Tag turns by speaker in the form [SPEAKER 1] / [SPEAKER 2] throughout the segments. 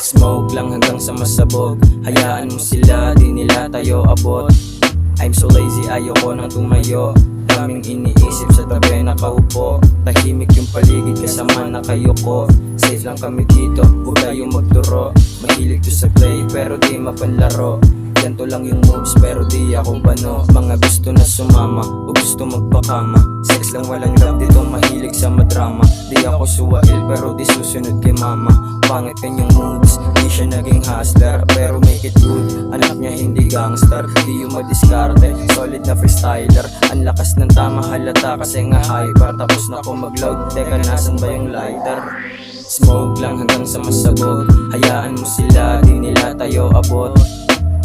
[SPEAKER 1] Smoke lang hanggang sa masabog. Hayaan mo sila, di nila tayo abot. I'm so lazy, ayoko nang tumayo. Daming iniisip sa tabi nakaupo. Tahimik yung paligid kasama na kayo ko. Safe lang kami dito, huwag kayong magturo Mahilig to sa play pero di mapanlaro. Ganto lang yung moves pero di ako bano. Mga gusto na sumama o gusto magpakama. Sex lang walang love dito mahilig sa madrama. Di ako suwail pero di susunod kay mama Pangit kanyang moves, di siya naging hustler Pero make it good, anak niya hindi gangster Di yung madiskarte, solid na freestyler Ang lakas ng tama halata kasi nga hyper. Tapos na ko mag-load, teka nasan ba yung lighter? Smoke lang hanggang sa masabog Hayaan mo sila, di nila tayo abot.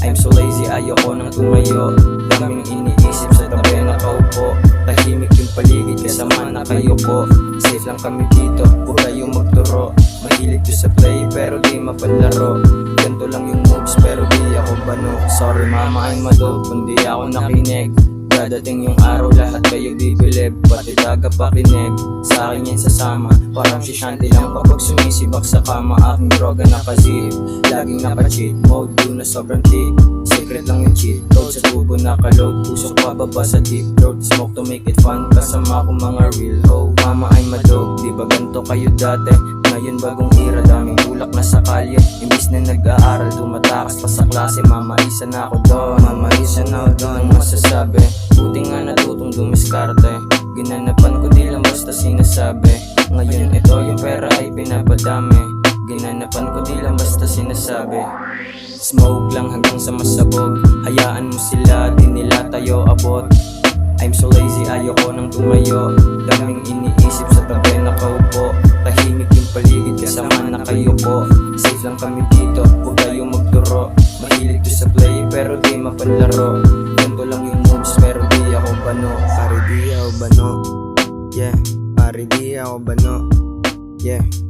[SPEAKER 1] I'm so lazy, ayoko nang tumayo. Daming iniisip sa tabi nakaupo Tahimik yung paligid kasama na kayo ko Safe lang kami dito, huwag kayong magturo Mahilig to sa play pero di mapanlaro Ganto lang yung moves pero di ako bano. Sorry mama I'm madog kung di ako nakinig. Dadating yung araw lahat kayo bibilib Pati daga pakinig. Sa akin yan sasama Parang si Shanti lang. Kapag sumisibak sa kama Aking droga nakazip Laging naka-cheat mode Doon na sobrang tick Secret lang yung cheat code Sa tubo nakaload. Pusok pababa sa deep throat Smoke to make it fun. Kasama ko mga real ho Mama ay madog Di ba ganto kayo dati ngayon bagong era, daming tulak na sa kalye. Imbis na nag-aaral, tumatakas pa sa klase. Mama, isa na ako doon Mama, isa na ako doon. Masasabi, buti nga natutong dumiskarte. Ginanapan ko di lang basta sinasabi. Ngayon ito yung pera ay pinapadami. Ginanapan ko di lang basta sinasabi. Smoke lang hanggang sa masabog. Hayaan mo sila, di nila tayo abot. I'm so lazy, ayoko nang tumayo. Daming iniisip sa tabi nakaupo kami dito, huwag kayong magturo. Mahilig to sa play pero di mapanlaro. Ganto lang yung moves pero di ako bano.
[SPEAKER 2] Pare di ako bano. Yeah, pare di ako bano. Yeah